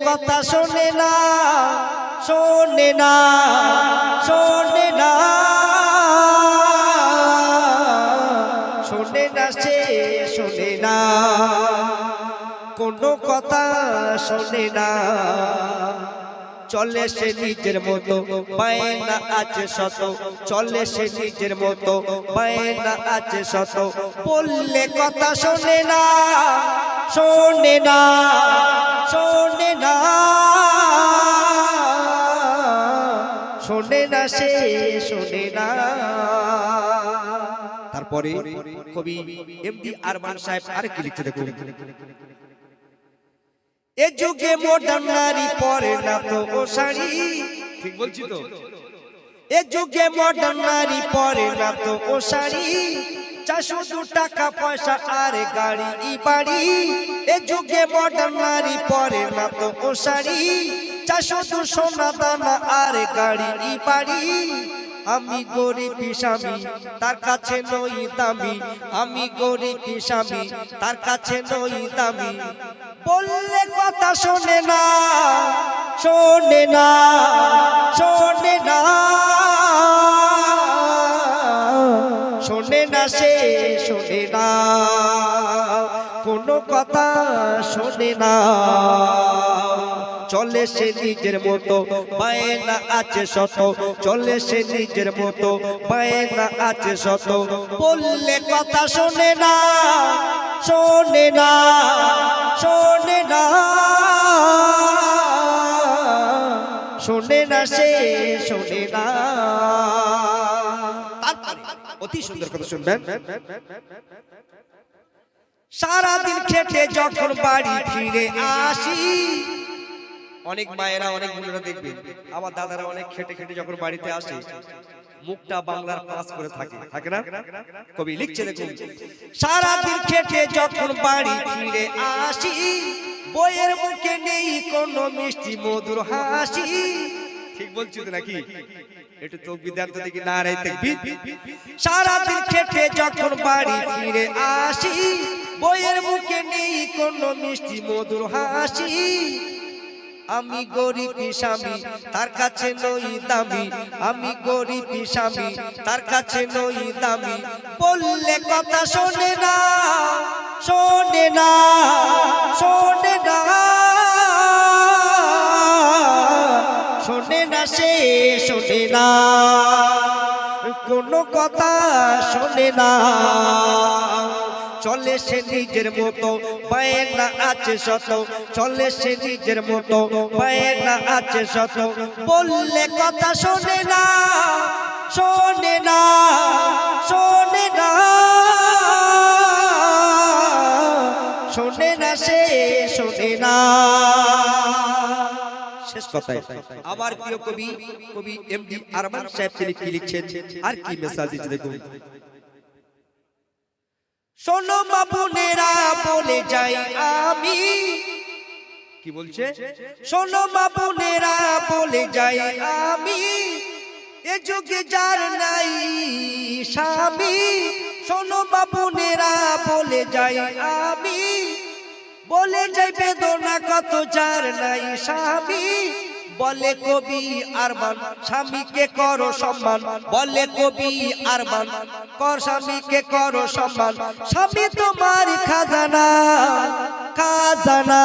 কথা শোনে না শোনে না শোনে না। শোনে না সে, শোনে না। কোনো কথা শোনে না। চলে সে নিজের মতো বায়না আছে শত। চলে সে নিজের মতো বায়না আছে শত। বললে কথা শোনে না শোনে না শোনে না। শোনে না সে, শোনে না। তারপরে কবি এমডি আরমান সাহেব আর কি লিখতে দেখুন। এ যুগে মডার্ন নারী পরে না তো ও শাড়ি। ঠিক বলছি তো? এ যুগে মডার্ন নারী পরে না তো ও শাড়ি। চারশো দু টাকা, পয়সা আর গাড়ি বাড়ি। এ যুগে মডার্ন নারী পরে না তো ও চারশো দু সোনা, দানা আর গাড়ি বাড়ি। আমি গরিব স্বামী, তার কাছে নই দামি। আমি গরিব স্বামী, তার কাছে নই দামি। বললে কথা শোনে না শোনে না। শোনে না সে, শোনে না। কোনো কথা শোনে না। চলে সে নিজের মতো, বায়না আছে শত। চলে সে নিজের মতো, বায়না আছে শত। বললে কথা শোনে না শোনে না শোনে না। শোনে না সে, শোনে না। অতি সুন্দর কথা শুনবেন। সারাদিন খেটে যখন বাড়ি ফিরে আসি, অনেক মায়েরা, অনেক বোনেরা দেখবেন আমার দাদারা অনেক খেটে খেটে যখন বাড়িতে আসে, মুখটা বাংলার পাস করে থাকে থাকে না? কবি লিখছে দেখুন, সারাদিন খেটে যখন বাড়ি ফিরে আসি, বইয়ের মুখে নেই কোনো মিষ্টি মধুর হাসি। ঠিক বলছি তো নাকি? একটু তোক বিদ্যান্ত দেখি না রে তাকবীর সারাদিন খেটে যখন বাড়ি ফিরে আসি বইয়ের মুখে নেই কোনো মিষ্টি মধুর হাসি। আমি গরিব স্বামী তার কাছে নই দামি। আমি গরিব স্বামী তার কাছে নই দামি। বললে কথা শোনে না শোনে না শোনে না। সে শোনে না। কোনো কথা শোনে না। চলে সে নিজের মতো, বায়না আছে শত। চলে সে নিজের মতো, বায়না আছে শত। বললে কথা শোনে না শোনে না শোনে না। শোনে না সে, শোনে না। কথায়। আমার প্রিয় কবি কবি এমডি আরমান সাহেব তিনি কি লিখছেন? আর কি মেসেজ দিচ্ছে দেখুন। শোনো মা বোনেরা বলে যাই আমি। কি বলছে? শোনো মা বোনেরা বলে যাই আমি। এ যুগে যার নাই স্বামী। শোনো মা বোনেরা বলে যাই আমি বলে যাই বেদনা কত যার নাই স্বামী। বলে কবি আরমান স্বামীকে কর সম্মান। বলে কবি আরমান কর স্বামীকে কর সম্মান। স্বামী তোমার খাজানা খাজানা।